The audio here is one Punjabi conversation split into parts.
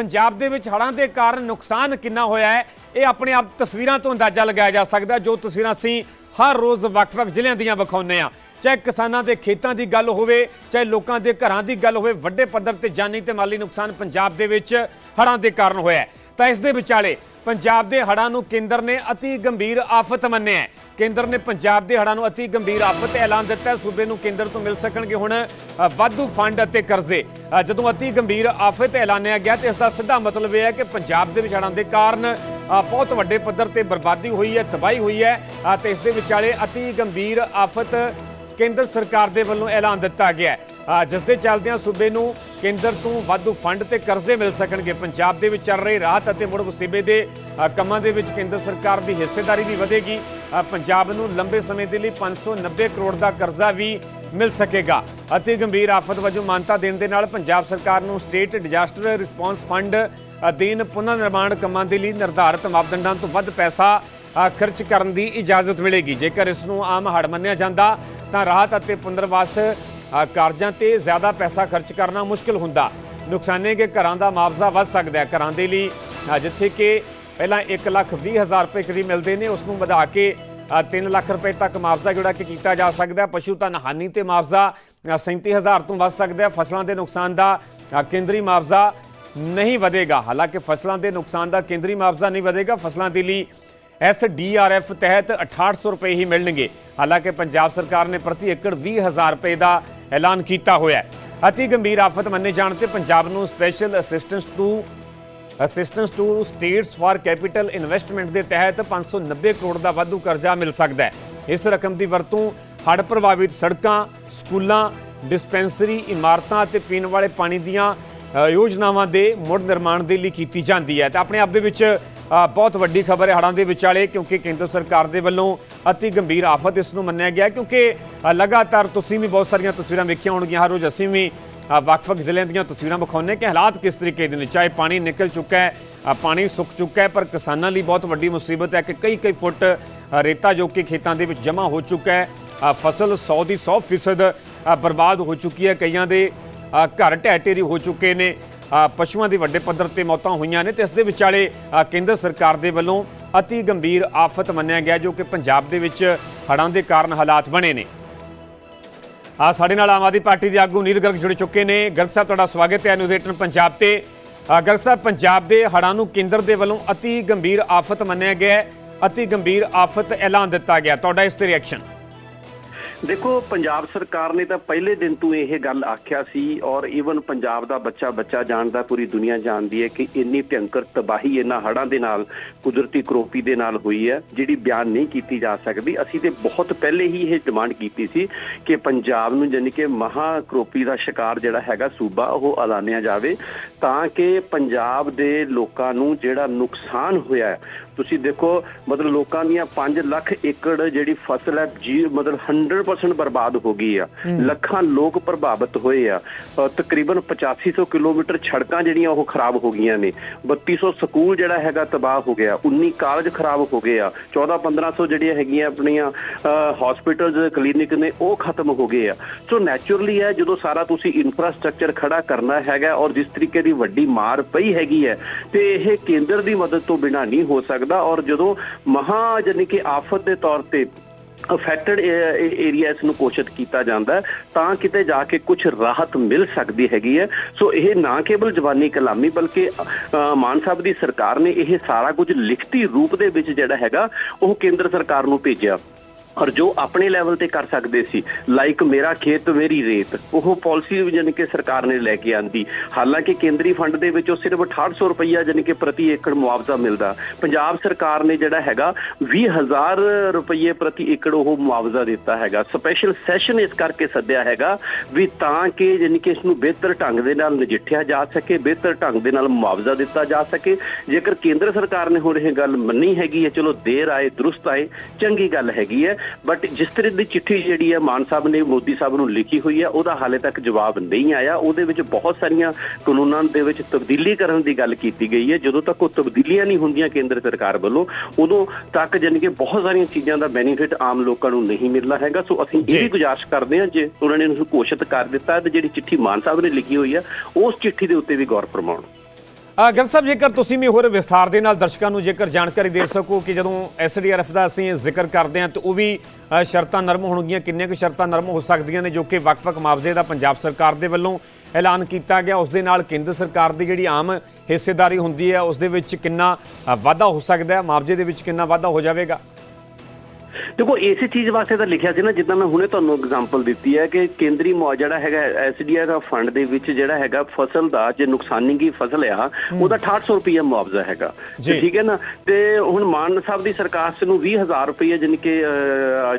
ਪੰਜਾਬ ਦੇ ਵਿੱਚ ਹੜ੍ਹਾਂ ਦੇ ਕਾਰਨ ਨੁਕਸਾਨ ਕਿੰਨਾ ਹੋਇਆ ਹੈ, ਇਹ ਆਪਣੇ ਆਪ ਤਸਵੀਰਾਂ ਤੋਂ ਅੰਦਾਜ਼ਾ ਲਗਾਇਆ ਜਾ ਸਕਦਾ ਜੋ ਤਸਵੀਰਾਂ ਅਸੀਂ ਹਰ ਰੋਜ਼ ਵੱਖ-ਵੱਖ ਜ਼ਿਲ੍ਹਿਆਂ ਦੀਆਂ ਵਿਖਾਉਂਦੇ ਆ ਚਾਹੇ ਕਿਸਾਨਾਂ ਦੇ ਖੇਤਾਂ ਦੀ ਗੱਲ ਹੋਵੇ, ਚਾਹੇ ਲੋਕਾਂ ਦੇ ਘਰਾਂ ਦੀ ਗੱਲ ਹੋਵੇ, ਵੱਡੇ ਪੱਧਰ ਤੇ ਜਾਨੀ ਤੇ ਮਾਲੀ ਨੁਕਸਾਨ ਪੰਜਾਬ ਦੇ ਵਿੱਚ ਹੜ੍ਹਾਂ ਦੇ ਕਾਰਨ ਹੋਇਆ ਤਾਂ ਇਸ ਦੇ ਵਿਚਾਲੇ ਪੰਜਾਬ ਦੇ ਹੜ੍ਹਾਂ ਨੂੰ ਕੇਂਦਰ ਨੇ ਅਤੀ ਗੰਭੀਰ ਆਫਤ ਮੰਨਿਆ ਹੈ। ਕੇਂਦਰ ਨੇ ਪੰਜਾਬ ਦੇ ਹੜ੍ਹਾਂ ਨੂੰ ਅਤੀ ਗੰਭੀਰ ਆਫਤ ਐਲਾਨ ਦਿੱਤਾ ਸੂਬੇ ਨੂੰ ਕੇਂਦਰ ਤੋਂ ਮਿਲ ਸਕਣਗੇ ਹੁਣ ਵਾਧੂ ਫੰਡ ਅਤੇ ਕਰਜ਼ੇ। ਜਦੋਂ ਅਤੀ ਗੰਭੀਰ ਆਫਤ ਐਲਾਨਿਆ ਗਿਆ ਤੇ ਇਸ ਦਾ ਸਿੱਧਾ ਮਤਲਬ ਇਹ ਹੈ ਕਿ ਪੰਜਾਬ ਦੇ ਵਿੱਚ ਹੜ੍ਹਾਂ ਦੇ ਕਾਰਨ ਬਹੁਤ ਵੱਡੇ ਪੱਧਰ ਤੇ ਬਰਬਾਦੀ ਹੋਈ ਹੈ ਤਬਾਹੀ ਹੋਈ ਹੈ ਅ, ਤੇ ਇਸ ਦੇ ਵਿਚਾਲੇ ਅਤੀ ਗੰਭੀਰ ਆਫਤ ਕੇਂਦਰ ਸਰਕਾਰ ਦੇ ਵੱਲੋਂ ਐਲਾਨ ਦਿੱਤਾ ਗਿਆ ਹੈ। ਜਿਸ ਦੇ ਚੱਲਦਿਆਂ ਸੂਬੇ ਨੂੰ ਕੇਂਦਰ ਤੋਂ ਵਾਧੂ ਫੰਡ ਤੇ ਕਰਜ਼ੇ ਮਿਲ ਸਕਣਗੇ। ਪੰਜਾਬ ਦੇ ਵਿੱਚ ਚੱਲ ਰਹੇ ਰਾਹਤ ਅਤੇ ਮੁੜ ਵਸੀਬੇ ਦੇ ਕੰਮਾਂ ਦੇ ਵਿੱਚ ਕੇਂਦਰ ਸਰਕਾਰ ਦੀ ਹਿੱਸੇਦਾਰੀ ਵੀ ਵਧੇਗੀ। ਪੰਜਾਬ ਨੂੰ ਲੰਬੇ ਸਮੇਂ ਦੇ ਲਈ 590 ਕਰੋੜ ਦਾ ਕਰਜ਼ਾ ਵੀ ਮਿਲ ਸਕੇਗਾ। ਅਤੇ ਗੰਭੀਰ ਆਫਤ ਵਜੋਂ ਮਾਨਤਾ ਦੇਣ ਦੇ ਨਾਲ ਪੰਜਾਬ ਸਰਕਾਰ ਨੂੰ ਸਟੇਟ ਡਿਜ਼ਾਸਟਰ ਰਿਸਪਾਂਸ ਫੰਡ ਅਧੀਨ ਪੁਨਰ ਨਿਰਮਾਣ ਕੰਮਾਂ ਦੇ ਲਈ ਨਿਰਧਾਰਤ ਮਾਪਦੰਡਾਂ ਤੋਂ ਵੱਧ ਪੈਸਾ ਖਰਚ ਕਰਨ ਦੀ ਇਜਾਜ਼ਤ ਮਿਲੇਗੀ। ਜੇਕਰ ਇਸ ਨੂੰ ਆਮ ਹੜ ਮੰਨਿਆ ਜਾਂਦਾ, ਤਾਂ ਰਾਹਤ ਅਤੇ ਪੁਨਰਵਾਸ ਕਾਰਜਾਂ ਤੇ ਜ਼ਿਆਦਾ ਪੈਸਾ ਖਰਚ ਕਰਨਾ ਮੁਸ਼ਕਲ ਹੁੰਦਾ। ਨੁਕਸਾਨੇ ਕੇ ਘਰਾਂ ਦਾ ਮੁਆਵਜ਼ਾ ਵੱਧ ਸਕਦਾ ਹੈ। ਘਰਾਂ ਦੇ ਲਈ ਜਿੱਥੇ ਕਿ ਪਹਿਲਾਂ 1 ਲੱਖ 20 ਹਜ਼ਾਰ ਰੁਪਏ ਕਰੀਬ ਮਿਲਦੇ ਨੇ ਉਸ ਨੂੰ ਵਧਾ ਕੇ 3 ਲੱਖ ਰੁਪਏ ਤੱਕ ਮੁਆਵਜ਼ਾ ਜਿਹੜਾ ਕਿ ਕੀਤਾ ਜਾ ਸਕਦਾ ਹੈ। ਪਸ਼ੂ ਧਨ ਹਾਨੀ ਤੇ ਮੁਆਵਜ਼ਾ ਅ, 37000 ਤੋਂ ਵੱਧ ਸਕਦਾ ਹੈ। ਫਸਲਾਂ ਦੇ ਨੁਕਸਾਨ ਦਾ ਕੇਂਦਰੀ ਮੁਆਵਜ਼ਾ ਨਹੀਂ ਵਧੇਗਾ। ਹਾਲਾਂਕਿ ਫਸਲਾਂ ਦੇ ਨੁਕਸਾਨ ਦਾ ਕੇਂਦਰੀ ਮੁਆਵਜ਼ਾ ਨਹੀਂ ਵਧੇਗਾ। ਫਸਲਾਂ ਦੇ ਲਈ ਐਸਡੀਆਰਐਫ ਤਹਿਤ 6800 ਰੁਪਏ ਹੀ ਮਿਲਣਗੇ। ਹਾਲਾਂਕਿ ਪੰਜਾਬ ਸਰਕਾਰ ਨੇ ਪ੍ਰਤੀ ਏਕੜ 20000 ਰੁਪਏ ਦਾ ਐਲਾਨ ਕੀਤਾ ਹੋਇਆ ਹੈ। ਅਤੀ ਗੰਭੀਰ ਆਫਤ ਮੰਨੇ ਜਾਣ ਤੇ ਪੰਜਾਬ ਨੂੰ special assistance to assistance to states for capital investment ਦੇ ਤਹਿਤ 590 ਕਰੋੜ ਦਾ ਵਾਧੂ ਕਰਜ਼ਾ ਮਿਲ ਸਕਦਾ ਹੈ। ਇਸ ਰਕਮ ਦੀ ਵਰਤੋਂ ਹੜ੍ਹ ਪ੍ਰਭਾਵਿਤ ਸੜਕਾਂ, ਸਕੂਲਾਂ ਡਿਸਪੈਂਸਰੀ ਇਮਾਰਤਾਂ ਅਤੇ ਪੀਣ ਵਾਲੇ ਪਾਣੀ ਦੀਆਂ ਯੋਜਨਾਵਾਂ ਦੇ ਮੁੜ ਨਿਰਮਾਣ ਦੇ ਲਈ ਕੀਤੀ ਜਾਂਦੀ ਹੈ। ਤੇ ਆਪਣੇ ਆਪ ਦੇ ਵਿੱਚ ਬਹੁਤ ਵੱਡੀ ਖਬਰ ਹੈ ਹੜ੍ਹਾਂ ਦੇ ਵਿਚਾਲੇ ਕਿਉਂਕਿ ਕੇਂਦਰ ਸਰਕਾਰ ਦੇ ਵੱਲੋਂ ਅਤੀ ਗੰਭੀਰ ਆਫਤ ਇਸ ਨੂੰ ਮੰਨਿਆ ਗਿਆ ਕਿਉਂਕਿ ਲਗਾਤਾਰ ਤੁਸੀਂ ਵੀ ਬਹੁਤ ਸਾਰੀਆਂ ਤਸਵੀਰਾਂ ਵੇਖੀਆਂ ਹੋਣਗੀਆਂ, ਹਰ ਰੋਜ਼ ਅਸੀਂ ਵੀ ਵੱਖ-ਵੱਖ ਜ਼ਿਲ੍ਹਿਆਂ ਦੀਆਂ ਤਸਵੀਰਾਂ ਵਿਖਾਉਂਦੇ ਕਿ ਹਾਲਾਤ ਕਿਸ ਤਰੀਕੇ ਦੇ ਨੇ, ਚਾਹੇ ਪਾਣੀ ਨਿਕਲ ਚੁੱਕਾ ਹੈ ਪਾਣੀ ਸੁੱਕ ਚੁੱਕਾ ਹੈ, ਪਰ ਕਿਸਾਨਾਂ ਲਈ ਬਹੁਤ ਵੱਡੀ ਮੁਸੀਬਤ ਹੈ ਕਿ ਕਈ-ਕਈ ਫੁੱਟ ਰੇਤਾ ਜੋ ਕਿ ਖੇਤਾਂ ਦੇ ਵਿੱਚ ਜਮ੍ਹਾਂ ਹੋ ਚੁੱਕਾ ਹੈ ਫਸਲ 100 ਦੀ 100% ਬਰਬਾਦ ਹੋ ਚੁੱਕੀ ਹੈ, ਕਈਆਂ ਦੇ ਘਰ ਢਹਿ ਢੇਰੀ ਹੋ ਚੁੱਕੇ ਨੇ ਪਸ਼ੂਆਂ ਦੀ ਵੱਡੇ ਪੱਧਰ ਤੇ ਮੌਤਾਂ ਹੋਈਆਂ ਨੇ ਤੇ ਇਸ ਦੇ ਵਿਚਾਲੇ ਕੇਂਦਰ ਸਰਕਾਰ ਦੇ ਵੱਲੋਂ ਅਤੀ ਗੰਭੀਰ ਆਫਤ ਮੰਨਿਆ ਗਿਆ ਜੋ ਕਿ ਪੰਜਾਬ ਦੇ ਵਿੱਚ ਹੜ੍ਹਾਂ ਦੇ ਕਾਰਨ ਹਾਲਾਤ ਬਣੇ ਨੇ। ਆ ਸਾਡੇ ਨਾਲ ਆਮ ਆਦਮੀ ਪਾਰਟੀ ਦੇ ਆਗੂ ਨੀਲ ਗਰਗ ਜੁੜ ਚੁੱਕੇ ਨੇ। ਗਰਗ ਸਾਹਿਬ, ਤੁਹਾਡਾ ਸਵਾਗਤ ਹੈ ਨਿਊਜ਼ 18 ਪੰਜਾਬ ਤੇ। ਗਰਗ ਸਾਹਿਬ, ਪੰਜਾਬ ਦੇ ਹੜ੍ਹਾਂ ਨੂੰ ਕੇਂਦਰ ਦੇ ਵੱਲੋਂ ਅਤੀ ਗੰਭੀਰ ਆਫਤ ਮੰਨਿਆ ਗਿਆ ਹੈ। ਅਤੀ ਗੰਭੀਰ ਆਫਤ ਐਲਾਨ ਦਿੱਤਾ ਗਿਆ। ਤੁਹਾਡਾ ਇਸ ਤੇ ਰਿਐਕਸ਼ਨ ਦੇਖੋ, ਪੰਜਾਬ ਸਰਕਾਰ ਨੇ ਤਾਂ ਪਹਿਲੇ ਦਿਨ ਤੋਂ ਇਹ ਗੱਲ ਆਖਿਆ ਸੀ ਔਰ ਈਵਨ ਪੰਜਾਬ ਦਾ ਬੱਚਾ ਬੱਚਾ ਜਾਣਦਾ, ਪੂਰੀ ਦੁਨੀਆ ਜਾਣਦੀ ਹੈ ਕਿ ਇੰਨੀ ਭਿਅੰਕਰ ਤਬਾਹੀ ਇਹਨਾਂ ਹੜ੍ਹਾਂ ਦੇ ਨਾਲ, ਕੁਦਰਤੀ ਕਰੋਪੀ ਦੇ ਨਾਲ ਹੋਈ ਹੈ, ਜਿਹੜੀ ਬਿਆਨ ਨਹੀਂ ਕੀਤੀ ਜਾ ਸਕਦੀ। ਅਸੀਂ ਤੇ ਬਹੁਤ ਪਹਿਲੇ ਹੀ ਇਹ ਡਿਮਾਂਡ ਕੀਤੀ ਸੀ ਕਿ ਪੰਜਾਬ ਨੂੰ ਜਾਨੀ ਕਿ ਮਹਾ ਕਰੋਪੀ ਦਾ ਸ਼ਿਕਾਰ ਜਿਹੜਾ ਹੈਗਾ ਸੂਬਾ, ਉਹ ਐਲਾਨਿਆ ਜਾਵੇ ਤਾਂ ਕਿ ਪੰਜਾਬ ਦੇ ਲੋਕਾਂ ਨੂੰ ਜਿਹੜਾ ਨੁਕਸਾਨ ਹੋਇਆ ਤੁਸੀਂ ਦੇਖੋ, ਮਤਲਬ ਲੋਕਾਂ ਦੀਆਂ 5 ਲੱਖ ਏਕੜ ਜਿਹੜੀ ਫਸਲ ਹੈ ਜੀ ਮਤਲਬ 100% ਬਰਬਾਦ ਹੋ ਗਈ ਆ। ਲੱਖਾਂ ਲੋਕ ਪ੍ਰਭਾਵਿਤ ਹੋਏ ਆ। ਤਕਰੀਬਨ 8500 ਕਿਲੋਮੀਟਰ ਸੜਕਾਂ ਜਿਹੜੀਆਂ ਉਹ ਖਰਾਬ ਹੋ ਗਈਆਂ ਨੇ। 3200 ਸਕੂਲ ਜਿਹੜਾ ਹੈਗਾ ਤਬਾਹ ਹੋ ਗਿਆ। 19 ਕਾਲਜ ਖਰਾਬ ਹੋ ਗਏ ਆ। 14 1500 ਜਿਹੜੀਆਂ ਹੈਗੀਆਂ ਆਪਣੀਆਂ ਹਸਪੀਟਲਸ ਕਲੀਨਿਕ ਨੇ, ਉਹ ਖਤਮ ਹੋ ਗਏ ਆ। ਸੋ ਨੈਚੁਰਲੀ ਹੈ, ਜਦੋਂ ਸਾਰਾ ਤੁਸੀਂ ਇਨਫਰਾਸਟ੍ਰਕਚਰ ਖੜਾ ਕਰਨਾ ਹੈਗਾ ਔਰ ਜਿਸ ਤਰੀਕੇ ਦੀ ਵੱਡੀ ਮਾਰ ਪਈ ਹੈਗੀ ਹੈ, ਤੇ ਇਹ ਕੇਂਦਰ ਦੀ ਮਦਦ ਤੋਂ ਬਿਨਾਂ ਨਹੀਂ ਹੋ ਸਕਦਾ। ਔਰ ਜਦੋਂ ਮਹਾ ਜਾਨੀ ਕਿ ਆਫਤ ਦੇ ਤੌਰ ਤੇ ਅਫੈਕਟਡ ਏਰੀਆਸ eh, ਨੂੰ ਕੋਸ਼ਿਤ ਕੀਤਾ ਜਾਂਦਾ ਤਾਂ ਕਿਤੇ ਜਾ ਕੇ ਕੁਝ ਰਾਹਤ ਮਿਲ ਸਕਦੀ ਹੈਗੀ ਹੈ। ਸੋ ਇਹ ਨਾ ਕੇਵਲ ਜਵਾਨੀ ਕਲਾਮੀ ਬਲਕਿ ਅ, ਮਾਨ ਸਾਹਿਬ ਦੀ ਸਰਕਾਰ ਨੇ ਇਹ ਸਾਰਾ ਕੁਝ ਲਿਖਤੀ ਰੂਪ ਦੇ ਵਿੱਚ ਜਿਹੜਾ ਹੈਗਾ ਉਹ ਕੇਂਦਰ ਸਰਕਾਰ ਨੂੰ ਭੇਜਿਆ। ਔਰ ਜੋ ਆਪਣੇ ਲੈਵਲ ਤੇ ਕਰ ਸਕਦੇ ਸੀ ਲਾਈਕ ਮੇਰਾ ਖੇਤ, ਮੇਰੀ ਰੇਤ, ਉਹ ਪਾਲਿਸੀ ਜਾਨੀ ਕਿ ਸਰਕਾਰ ਨੇ ਲੈ ਕੇ ਆਂਦੀ। ਹਾਲਾਂਕਿ ਕੇਂਦਰੀ ਫੰਡ ਦੇ ਵਿੱਚ ਉਹ ਸਿਰਫ 6800 ਰੁਪਈਆ ਜਾਨੀ ਕਿ ਪ੍ਰਤੀ ਏਕੜ ਮੁਆਵਜ਼ਾ ਮਿਲਦਾ। ਪੰਜਾਬ ਸਰਕਾਰ ਨੇ ਜਿਹੜਾ ਹੈਗਾ 20000 ਰੁਪਈਏ ਪ੍ਰਤੀ ਏਕੜ ਉਹ ਮੁਆਵਜ਼ਾ ਦਿੱਤਾ ਹੈਗਾ। ਸਪੈਸ਼ਲ ਸੈਸ਼ਨ ਇਸ ਕਰਕੇ ਸੱਦਿਆ ਹੈਗਾ ਵੀ ਤਾਂ ਕਿ ਜਾਨੀ ਕਿ ਇਸ ਨੂੰ ਬਿਹਤਰ ਢੰਗ ਦੇ ਨਾਲ ਨਜਿੱਠਿਆ ਜਾ ਸਕੇ, ਬਿਹਤਰ ਢੰਗ ਦੇ ਨਾਲ ਮੁਆਵਜ਼ਾ ਦਿੱਤਾ ਜਾ ਸਕੇ। ਜੇਕਰ ਕੇਂਦਰ ਸਰਕਾਰ ਨੇ ਹੁਣ ਇਹ ਗੱਲ ਮੰਨੀ ਹੈਗੀ ਹੈ, ਚਲੋ ਦੇਰ ਆਏ, ਦਰੁਸਤ ਆਏ, ਚੰਗੀ ਗੱਲ ਹੈਗੀ ਹੈ। ਬਟ ਜਿਸ ਤਰ੍ਹਾਂ ਦੀ ਚਿੱਠੀ ਜਿਹੜੀ ਹੈ ਮਾਨ ਸਾਹਿਬ ਨੇ ਮੋਦੀ ਸਾਹਿਬ ਨੂੰ ਲਿਖੀ ਹੋਈ ਹੈ ਉਹਦਾ ਹਾਲੇ ਤੱਕ ਜਵਾਬ ਨਹੀਂ ਆਇਆ। ਉਹਦੇ ਵਿੱਚ ਬਹੁਤ ਸਾਰੀਆਂ ਕਾਨੂੰਨਾਂ ਦੇ ਵਿੱਚ ਤਬਦੀਲੀ ਕਰਨ ਦੀ ਗੱਲ ਕੀਤੀ ਗਈ ਹੈ। ਜਦੋਂ ਤੱਕ ਉਹ ਤਬਦੀਲੀਆਂ ਨਹੀਂ ਹੁੰਦੀਆਂ ਕੇਂਦਰ ਸਰਕਾਰ ਵੱਲੋਂ ਉਦੋਂ ਤੱਕ ਜਾਣੀ ਕਿ ਬਹੁਤ ਸਾਰੀਆਂ ਚੀਜ਼ਾਂ ਦਾ ਬੈਨੀਫਿਟ ਆਮ ਲੋਕਾਂ ਨੂੰ ਨਹੀਂ ਮਿਲਣਾ ਹੈਗਾ। ਸੋ ਅਸੀਂ। ਇਹ ਵੀ ਗੁਜ਼ਾਰਿਸ਼ ਕਰਦੇ ਹਾਂ ਜੇ ਉਹਨਾਂ ਨੇ ਇਹਨੂੰ ਘੋਸ਼ਿਤ ਕਰ ਦਿੱਤਾ ਤੇ ਜਿਹੜੀ ਚਿੱਠੀ ਮਾਨ ਸਾਹਿਬ ਨੇ ਲਿਖੀ ਹੋਈ ਹੈ ਉਸ ਚਿੱਠੀ ਦੇ ਉੱਤੇ ਵੀ ਗੌਰ ਫਰਮਾਉਣ। ਅ, ਸਾਹਿਬ ਜੇਕਰ ਤੁਸੀਂ ਵੀ ਹੋਰ ਵਿਸਥਾਰ ਦੇ ਨਾਲ ਦਰਸ਼ਕਾਂ ਨੂੰ ਜੇਕਰ ਜਾਣਕਾਰੀ ਦੇ ਸਕੋ ਕਿ ਜਦੋਂ ਐਸਡੀਆਰਐਫ ਦਾ ਅਸੀਂ ਜ਼ਿਕਰ ਕਰਦੇ ਹਾਂ ਤਾਂ ਉਹ ਵੀ ਸ਼ਰਤਾਂ ਨਰਮ ਹੋਣਗੀਆਂ ਕਿੰਨੀਆਂ ਕੁ ਸ਼ਰਤਾਂ ਨਰਮ ਹੋ ਸਕਦੀਆਂ ਨੇ ਜੋ ਕਿ ਵੱਖ-ਵੱਖ ਮੁਆਵਜ਼ੇ ਦਾ ਪੰਜਾਬ ਸਰਕਾਰ ਦੇ ਵੱਲੋਂ ਐਲਾਨ ਕੀਤਾ ਗਿਆ। ਉਸ ਦੇ ਨਾਲ ਕੇਂਦਰ ਸਰਕਾਰ ਦੀ ਜਿਹੜੀ ਆਮ ਹਿੱਸੇਦਾਰੀ ਹੁੰਦੀ ਹੈ ਉਸ ਦੇ ਵਿੱਚ ਕਿੰਨਾ ਵਾਧਾ ਹੋ ਸਕਦਾ ਹੈ ਮੁਆਵਜ਼ੇ ਦੇ ਵਿੱਚ ਕਿੰਨਾ ਵਾਧਾ ਹੋ ਜਾਵੇਗਾ? ਦੇਖੋ ਇਸੇ ਚੀਜ਼ ਵਾਸਤੇ ਤਾਂ ਲਿਖਿਆ ਸੀ ਨਾ ਜਿੱਦਾਂ ਮੈਂ ਹੁਣੇ ਤੁਹਾਨੂੰ ਐਗਜ਼ਾਮਪਲ ਦਿੱਤੀ ਹੈ ਕਿ ਕੇਂਦਰੀ ਮੁਆ ਜਿਹੜਾ ਹੈਗਾ ਐਸਡੀਆਰ ਦਾ ਫੰਡ ਦੇ ਵਿੱਚ ਜਿਹੜਾ ਹੈਗਾ ਫਸਲ ਦਾ ਜੇ ਨੁਕਸਾਨੀਗੀ ਫਸਲ ਆ ਉਹਦਾ 6800 ਰੁਪਏ ਮੁਆਵਜ਼ਾ ਹੈਗਾ। ਠੀਕ ਹੈ ਨਾ? ਤੇ ਹੁਣ ਮਾਨ ਸਾਹਿਬ ਦੀ ਸਰਕਾਰ ਨੂੰ 20000 ਰੁਪਏ ਜਾਣੀ ਕਿ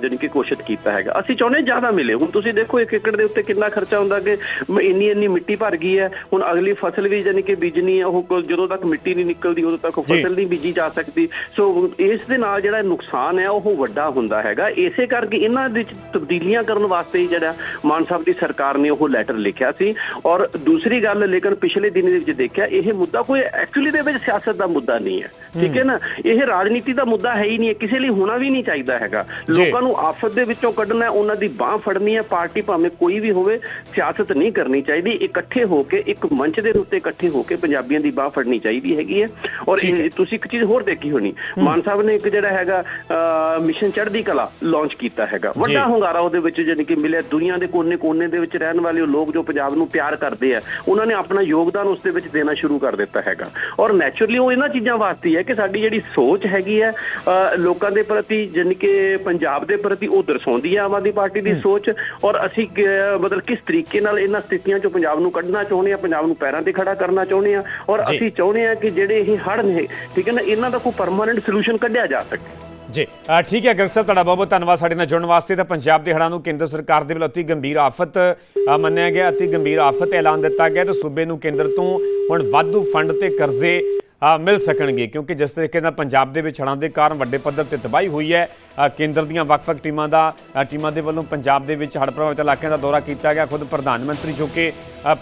ਜਾਣੀ ਕਿ ਘੋਸ਼ਿਤ ਕੀਤਾ ਹੈਗਾ। ਅਸੀਂ ਚਾਹੁੰਦੇ ਜ਼ਿਆਦਾ ਮਿਲੇ। ਹੁਣ ਤੁਸੀਂ ਦੇਖੋ ਇੱਕ ਏਕੜ ਦੇ ਉੱਤੇ ਕਿੰਨਾ ਖਰਚਾ ਹੁੰਦਾ ਕਿ ਇੰਨੀ ਇੰਨੀ ਮਿੱਟੀ ਭਰ ਗਈ ਹੈ। ਹੁਣ ਅਗਲੀ ਫਸਲ ਵੀ ਜਾਣੀ ਕਿ ਬੀਜਣੀ ਹੈ ਉਹ ਕੋ- ਜਦੋਂ ਤੱਕ ਮਿੱਟੀ ਨਹੀਂ ਨਿਕਲਦੀ ਉਦੋਂ ਤੱਕ। ਫਸਲ ਨਹੀਂ ਬੀਜੀ ਜਾ ਸਕਦੀ। ਸੋ ਇਸ ਦੇ ਨਾਲ ਜਿਹੜਾ ਨੁਕਸਾਨ ਹੈ ਉਹ ਵੱਡਾ ਹੁੰਦਾ ਹੈਗਾ। ਇਸੇ ਕਰਕੇ ਇਹਨਾਂ ਵਿੱਚ ਤਬਦੀਲੀਆਂ ਕਰਨ ਵਾਸਤੇ ਜਿਹੜਾ ਮਾਨ ਸਾਹਿਬ ਦੀ ਸਰਕਾਰ ਨੇ ਉਹ ਲੈਟਰ ਲਿਖਿਆ ਸੀ। ਔਰ ਦੂਸਰੀ ਗੱਲ ਲੇਕਿਨ ਪਿਛਲੇ ਦਿਨ ਦੇ ਵਿੱਚ ਦੇਖਿਆ ਇਹ ਮੁੱਦਾ ਕੋਈ ਐਕਚੁਅਲੀ ਦੇ ਵਿੱਚ ਸਿਆਸਤ ਦਾ ਮੁੱਦਾ ਨਹੀਂ ਹੈ। ਠੀਕ ਹੈ ਨਾ? ਇਹ ਰਾਜਨੀਤੀ ਦਾ ਮੁੱਦਾ ਹੈ ਹੀ ਨਹੀਂ ਕਿਸੇ ਲਈ ਹੋਣਾ ਵੀ ਨਹੀਂ ਚਾਹੀਦਾ ਹੈਗਾ। ਲੋਕਾਂ ਨੂੰ ਆਫਤ ਦੇ ਵਿੱਚੋਂ ਕੱਢਣਾ ਹੈ ਉਹਨਾਂ ਦੀ ਬਾਹ ਫੜਨੀ ਹੈ ਪਾਰਟੀ ਭਾਵੇਂ ਕੋਈ ਵੀ ਹੋਵੇ ਸਿਆਸਤ ਨਹੀਂ ਕਰਨੀ ਚਾਹੀਦੀ। ਇਕੱਠੇ ਹੋ ਕੇ ਇੱਕ ਮੰਚ ਦੇ ਉੱਤੇ ਇਕੱਠੇ ਹੋ ਕੇ ਪੰਜਾਬੀਆਂ ਦੀ ਬਾਹ ਫੜਨੀ ਚਾਹੀਦੀ ਹੈਗੀ ਹੈ। ਔਰ ਤੁਸੀਂ ਇੱਕ ਚੀਜ਼ ਹੋਰ ਦੇਖੀ ਹੋਣੀ। ਮਾਨ ਸਾਹਿਬ ਨੇ ਇੱਕ ਜਿਹੜਾ ਹੈਗਾ ਮਿਸ਼ਨ ਚੜ੍ਹਦੀ ਕਲਾ ਲਾਂਚ ਕੀਤਾ ਹੈਗਾ। ਵੱਡਾ ਹੁੰਗਾਰਾ ਉਹਦੇ ਵਿੱਚ ਜਾਣੀ ਕਿ ਮਿਲਿਆ ਦੁਨੀਆ ਦੇ ਕੋਨੇ-ਕੋਨੇ ਦੇ ਵਿੱਚ ਰਹਿਣ ਵਾਲੇ ਲੋਕ ਜੋ ਪੰਜਾਬ ਨੂੰ ਪਿਆਰ ਕਰਦੇ ਆ ਉਹਨਾਂ ਨੇ ਆਪਣਾ ਯੋਗਦਾਨ ਉਸ ਦੇ ਵਿੱਚ ਦੇਣਾ ਸ਼ੁਰੂ ਕਰ ਦਿੱਤਾ ਹੈਗਾ। ਔਰ ਨੈਚੁਰਲੀ ਉਹ ਇਹਨਾਂ ਚੀਜ਼ਾਂ ਵਾਸਤੇ ਹੀ ਹੈ ਕਿ ਸਾਡੀ ਜਿਹੜੀ ਸੋਚ ਹੈਗੀ ਹੈ ਲੋਕਾਂ ਦੇ ਪ੍ਰਤੀ ਜਾਣੀ ਕਿ ਪੰਜਾਬ ਦੇ ਪ੍ਰਤੀ ਉਹ ਦਰਸਾਉਂਦੀ ਹੈ ਆਮ ਆਦਮੀ ਪਾਰਟੀ ਦੀ ਸੋਚ ਔਰ ਅਸੀਂ ਮਤਲਬ ਕਿਸ ਤਰੀਕੇ ਨਾਲ ਇਹਨਾਂ ਸਥਿਤੀਆਂ ਚੋਂ ਪੰਜਾਬ ਨੂੰ ਕੱਢਣਾ ਚਾਹੁੰਦੇ ਆ ਪੰਜਾਬ ਨੂੰ ਪੈਰਾਂ ਤੇ ਖੜਾ ਕਰਨਾ ਚਾਹੁੰਦੇ ਆ ਔਰ। ਅਸੀਂ ਚਾਹੁੰਦੇ ਆ ਕਿ ਜਿਹੜੇ ਇਹ ਹੜ੍ਹ ਨੇ ਠੀਕ ਹੈ ਨਾ ਇਹਨਾਂ ਦਾ ਕੋਈ ਪਰਮਾਨੈਂਟ ਸੋਲੂਸ਼ਨ ਕੱਢਿਆ ਜਾ ਸਕੇ। ਜੀ ਠੀਕ ਹੈ ਗਰਗ ਸਾਹਿਬ ਤੁਹਾਡਾ ਬਹੁਤ ਬਹੁਤ ਧੰਨਵਾਦ ਸਾਡੇ ਨਾਲ ਜੁੜਨ ਵਾਸਤੇ। ਤਾਂ ਪੰਜਾਬ ਦੇ ਹੜ੍ਹਾਂ ਨੂੰ ਕੇਂਦਰ ਸਰਕਾਰ ਦੇ ਵੱਲੋਂ ਅਤੀ ਗੰਭੀਰ ਆਫਤ ਮੰਨਿਆ ਗਿਆ, ਅਤੀ ਗੰਭੀਰ ਆਫਤ ਐਲਾਨ ਦਿੱਤਾ ਗਿਆ। ਤੇ ਸੂਬੇ ਨੂੰ ਕੇਂਦਰ ਤੋਂ ਹੁਣ ਵਾਧੂ ਫੰਡ ਤੇ ਕਰਜ਼ੇ ਮਿਲ ਸਕਣਗੇ। ਕਿਉਂਕਿ ਜਿਸ ਤਰੀਕੇ ਨਾਲ ਪੰਜਾਬ ਦੇ ਵਿੱਚ ਹੜ੍ਹਾਂ ਦੇ ਕਾਰਨ ਵੱਡੇ ਪੱਧਰ ਤੇ ਤਬਾਹੀ ਹੋਈ ਹੈ ਕੇਂਦਰ ਦੀਆਂ ਵੱਖ-ਵੱਖ ਟੀਮਾਂ ਦਾ ਟੀਮਾਂ ਦੇ ਵੱਲੋਂ ਪੰਜਾਬ ਦੇ ਵਿੱਚ ਹੜ੍ਹ ਪ੍ਰਭਾਵਿਤ ਇਲਾਕਿਆਂ ਦਾ ਦੌਰਾ ਕੀਤਾ ਗਿਆ। ਖੁਦ ਪ੍ਰਧਾਨ ਮੰਤਰੀ ਜੋ ਕਿ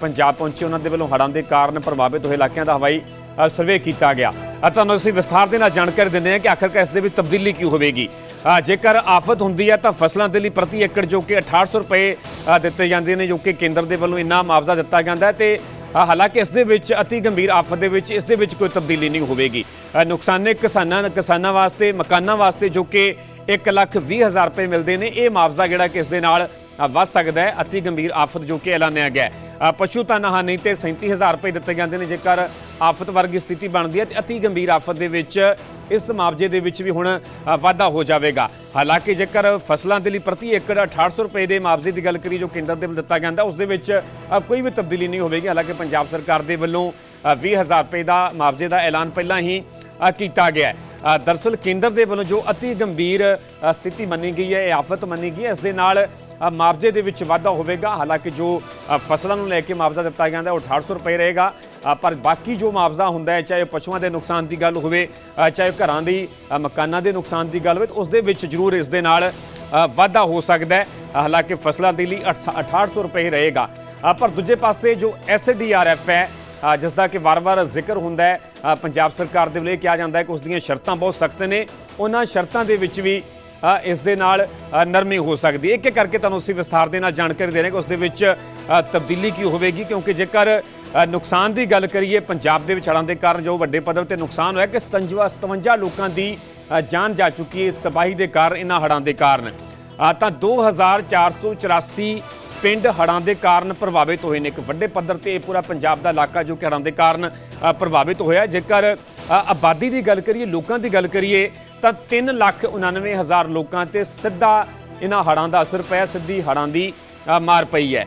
ਪੰਜਾਬ ਪਹੁੰਚੇ, ਉਹਨਾਂ ਦੇ ਵੱਲੋਂ ਹੜ੍ਹਾਂ ਦੇ ਕਾਰਨ ਪ੍ਰਭਾਵਿਤ ਹੋਏ ਇਲਾਕਿਆਂ ਦਾ ਹਵਾਈ ਸਰਵੇ ਕੀਤਾ ਗਿਆ। ਅ, ਤੁਹਾਨੂੰ ਅਸੀਂ ਵਿਸਥਾਰ ਦੇ ਨਾਲ ਜਾਣਕਾਰੀ ਦਿੰਦੇ ਹਾਂ ਕਿ ਆਖਰਕਾਰ ਇਸ ਦੇ ਵਿੱਚ ਤਬਦੀਲੀ ਕੀ ਹੋਵੇਗੀ। ਜੇਕਰ ਆਫਤ ਹੁੰਦੀ ਹੈ ਤਾਂ ਫਸਲਾਂ ਦੇ ਲਈ ਪ੍ਰਤੀ ਏਕੜ ਜੋ ਕਿ 6800 ਰੁਪਏ ਦਿੱਤੇ ਜਾਂਦੇ ਨੇ ਜੋ ਕਿ ਕੇਂਦਰ ਦੇ ਵੱਲੋਂ ਇੰਨਾ ਮੁਆਵਜ਼ਾ ਦਿੱਤਾ ਜਾਂਦਾ ਹੈ ਤੇ ਹਾਲਾਂਕਿ ਇਸ ਦੇ ਵਿੱਚ ਅਤੀ ਗੰਭੀਰ ਆਫਤ ਦੇ ਵਿੱਚ ਇਸ ਦੇ ਵਿੱਚ ਕੋਈ ਤਬਦੀਲੀ ਨਹੀਂ ਹੋਵੇਗੀ। ਨੁਕਸਾਨੇ ਕਿਸਾਨਾਂ ਕਿਸਾਨਾਂ ਵਾਸਤੇ ਮਕਾਨਾਂ ਵਾਸਤੇ ਜੋ ਕਿ 1 ਲੱਖ 20 ਹਜ਼ਾਰ ਰੁਪਏ ਮਿਲਦੇ ਨੇ ਇਹ ਮੁਆਵਜ਼ਾ ਜਿਹੜਾ ਕਿ ਇਸ ਦੇ ਨਾਲ ਵੱਧ ਸਕਦਾ ਹੈ ਅਤੀ ਗੰਭੀਰ ਆਫਤ ਜੋ ਕਿ ਐਲਾਨਿਆ ਗਿਆ ਹੈ। ਅ, ਪਸ਼ੂ ਧਨ ਹਾਨੀ ਤੇ 37000 ਰੁਪਏ ਦਿੱਤੇ ਜਾਂਦੇ ਨੇ ਜੇਕਰ ਆਫਤ ਵਰਗੀ ਸਥਿਤੀ ਬਣਦੀ ਹੈ ਤੇ ਅਤੀ ਗੰਭੀਰ ਆਫਤ ਦੇ ਵਿੱਚ ਇਸ ਮੁਆਵਜ਼ੇ ਦੇ ਵਿੱਚ ਵੀ ਹੁਣ ਵਾਧਾ ਹੋ ਜਾਵੇਗਾ। ਹਾਲਾਂਕਿ ਜੇਕਰ ਫਸਲਾਂ ਦੇ ਲਈ ਪ੍ਰਤੀ ਏਕੜ 6800 ਰੁਪਏ ਦੇ ਮੁਆਵਜ਼ੇ ਦੀ ਗੱਲ ਕਰੀ ਜੋ ਕੇਂਦਰ ਦੇ ਵੱਲੋਂ ਦਿੱਤਾ ਜਾਂਦਾ ਉਸ ਦੇ ਵਿੱਚ ਕੋਈ ਵੀ ਤਬਦੀਲੀ ਨਹੀਂ ਹੋਵੇਗੀ। ਹਾਲਾਂਕਿ ਪੰਜਾਬ ਸਰਕਾਰ ਦੇ ਵੱਲੋਂ ਅ, 20000 ਰੁਪਏ ਦਾ ਮੁਆਵਜ਼ੇ ਦਾ ਐਲਾਨ ਪਹਿਲਾਂ ਹੀ ਕੀਤਾ ਗਿਆ ਹੈ। ਅ, ਦਰਅਸਲ ਕੇਂਦਰ ਦੇ ਵੱਲੋਂ ਜੋ ਅਤੀ ਗੰਭੀਰ ਸਥਿਤੀ ਮੰਨੀ ਗਈ ਹੈ ਇਹ ਆਫਤ ਮੰਨੀ ਗਈ ਹੈ ਇਸ ਦੇ ਨਾਲ ਮੁਆਵਜ਼ੇ ਦੇ ਵਿੱਚ ਵਾਧਾ ਹੋਵੇਗਾ। ਹਾਲਾਂਕਿ ਜੋ ਫਸਲਾਂ ਨੂੰ ਲੈ ਕੇ ਮੁਆਵਜ਼ਾ ਦਿੱਤਾ ਜਾਂਦਾ ਉਹ 6800 ਰੁਪਏ ਰਹੇਗਾ। ਪਰ ਬਾਕੀ ਜੋ ਮੁਆਵਜ਼ਾ ਹੁੰਦਾ ਹੈ ਚਾਹੇ ਪਸ਼ੂਆਂ ਦੇ ਨੁਕਸਾਨ ਦੀ ਗੱਲ ਹੋਵੇ ਅ, ਚਾਹੇ ਘਰਾਂ ਦੀ ਮਕਾਨਾਂ ਦੇ ਨੁਕਸਾਨ ਦੀ ਗੱਲ ਹੋਵੇ ਤਾਂ ਉਸ ਦੇ ਵਿੱਚ ਜ਼ਰੂਰ ਇਸ ਦੇ ਨਾਲ ਵਾਧਾ ਹੋ ਸਕਦਾ ਹੈ। ਹਾਲਾਂਕਿ ਫਸਲਾਂ ਦੇ ਲਈ 6800 ਰੁਪਏ ਰਹੇਗਾ। ਪਰ ਦੂਜੇ ਪਾਸੇ ਜੋ ਐਸਡੀਆਰਐਫ ਹੈ ਜਿਸ ਦਾ ਕਿ ਵਾਰ-ਵਾਰ ਜ਼ਿਕਰ ਹੁੰਦਾ ਹੈ ਪੰਜਾਬ ਸਰਕਾਰ ਦੇ ਵੱਲੋਂ ਕਿਹਾ ਜਾਂਦਾ ਹੈ ਕਿ ਉਸ ਦੀਆਂ ਸ਼ਰਤਾਂ ਬਹੁਤ ਸਖਤ ਨੇ। ਉਹਨਾਂ ਸ਼ਰਤਾਂ ਦੇ ਵਿੱਚ ਵੀ ਇਸ ਦੇ ਨਾਲ ਨਰਮੀ ਹੋ ਸਕਦੀ ਹੈ। ਇੱਕ ਇੱਕ ਕਰਕੇ ਤੁਹਾਨੂੰ ਅਸੀਂ ਵਿਸਥਾਰ ਦੇ ਨਾਲ ਜਾਣਕਾਰੀ ਦੇ ਰਹੇ ਹਾਂ ਕਿ ਉਸ ਦੇ ਵਿੱਚ ਤਬਦੀਲੀ ਕੀ ਹੋਵੇਗੀ ਕਿਉਂਕਿ ਜੇਕਰ ਨੁਕਸਾਨ ਦੀ ਗੱਲ ਕਰੀਏ ਪੰਜਾਬ ਦੇ ਵਿੱਚ ਹੜ੍ਹਾਂ ਦੇ ਕਾਰਨ ਜੋ ਵੱਡੇ ਪੱਧਰ ਤੇ ਨੁਕਸਾਨ ਹੋਇਆ ਕਿ 57 57 ਲੋਕਾਂ ਦੀ ਜਾਨ ਜਾ ਚੁੱਕੀ ਹੈ ਇਸ ਤਬਾਹੀ ਦੇ ਕਾਰਨ ਇਹਨਾਂ ਹੜ੍ਹਾਂ ਦੇ ਕਾਰਨ। ਅ, ਤਾਂ 2484 ਪਿੰਡ ਹੜ੍ਹਾਂ ਦੇ ਕਾਰਨ ਪ੍ਰਭਾਵਿਤ ਹੋਏ ਨੇ। ਇੱਕ ਵੱਡੇ ਪੱਧਰ ਤੇ ਇਹ ਪੂਰਾ ਪੰਜਾਬ ਦਾ ਇਲਾਕਾ ਜੋ ਕਿ ਹੜ੍ਹਾਂ ਦੇ ਕਾਰਨ ਪ੍ਰਭਾਵਿਤ ਹੋਇਆ। ਜੇਕਰ ਆਬਾਦੀ ਦੀ ਗੱਲ ਕਰੀਏ ਲੋਕਾਂ ਦੀ ਗੱਲ ਕਰੀਏ ਤਾਂ 3 ਲੱਖ 99 ਹਜ਼ਾਰ ਲੋਕਾਂ ਤੇ ਸਿੱਧਾ ਇਹਨਾਂ ਹੜ੍ਹਾਂ ਦਾ ਅਸਰ ਪਿਆ ਸਿੱਧੀ ਹੜ੍ਹਾਂ ਦੀ ਮਾਰ ਪਈ ਹੈ।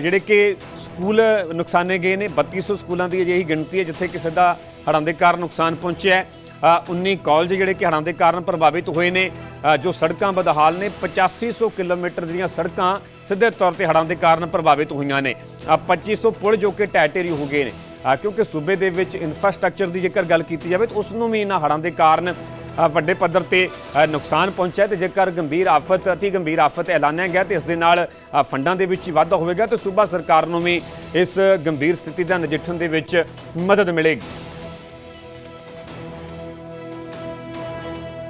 ਜਿਹੜੇ ਕਿ ਸਕੂਲ ਨੁਕਸਾਨੇ ਗਏ ਨੇ 3200 ਸਕੂਲਾਂ ਦੀ ਅਜਿਹੀ ਗਿਣਤੀ ਹੈ ਜਿੱਥੇ ਕਿ ਸਿੱਧਾ ਹੜ੍ਹਾਂ ਦੇ ਕਾਰਨ ਨੁਕਸਾਨ ਪਹੁੰਚਿਆ ਹੈ। ਅ, 19 ਕਾਲਜ ਜਿਹੜੇ ਕਿ ਹੜ੍ਹਾਂ ਦੇ ਕਾਰਨ ਪ੍ਰਭਾਵਿਤ ਹੋਏ ਨੇ ਜੋ ਸੜਕਾਂ ਬਦਹਾਲ ਨੇ 8500 ਕਿਲੋਮੀਟਰ ਦੀਆਂ ਸੜਕਾਂ ਸਿੱਧੇ ਤੌਰ ਤੇ ਹੜ੍ਹਾਂ ਦੇ ਕਾਰਨ ਪ੍ਰਭਾਵਿਤ ਹੋਈਆਂ ਨੇ। ਅ, 2500 ਪੁਲ ਜੋ ਕਿ ਟੈਟੇਰੀ ਹੋ ਗਏ ਨੇ। ਕਿਉਂਕਿ ਸੂਬੇ ਦੇ ਵਿੱਚ ਇਨਫਰਾਸਟ੍ਰਕਚਰ ਦੀ ਜੇਕਰ ਗੱਲ ਕੀਤੀ ਜਾਵੇ ਤਾਂ ਉਸ ਨੂੰ ਵੀ ਇਹਨਾਂ ਹੜ੍ਹਾਂ ਦੇ ਕਾਰਨ ਵੱਡੇ ਪੱਧਰ ਤੇ ਨੁਕਸਾਨ ਪਹੁੰਚਿਆ ਤੇ ਜੇਕਰ ਗੰਭੀਰ ਆਫਤ, ਅਤੀ ਗੰਭੀਰ ਆਫਤ ਐਲਾਨਿਆ ਗਿਆ ਤੇ ਇਸ ਦੇ ਨਾਲ ਫੰਡਾਂ ਦੇ ਵਿੱਚ ਹੀ ਵਾਧਾ ਹੋਵੇਗਾ ਤੇ ਸੂਬਾ ਸਰਕਾਰ ਨੂੰ ਵੀ ਇਸ ਗੰਭੀਰ ਸਥਿਤੀ ਦਾ ਨਜਿੱਠਣ ਦੇ ਵਿੱਚ ਮਦਦ ਮਿਲੇਗੀ।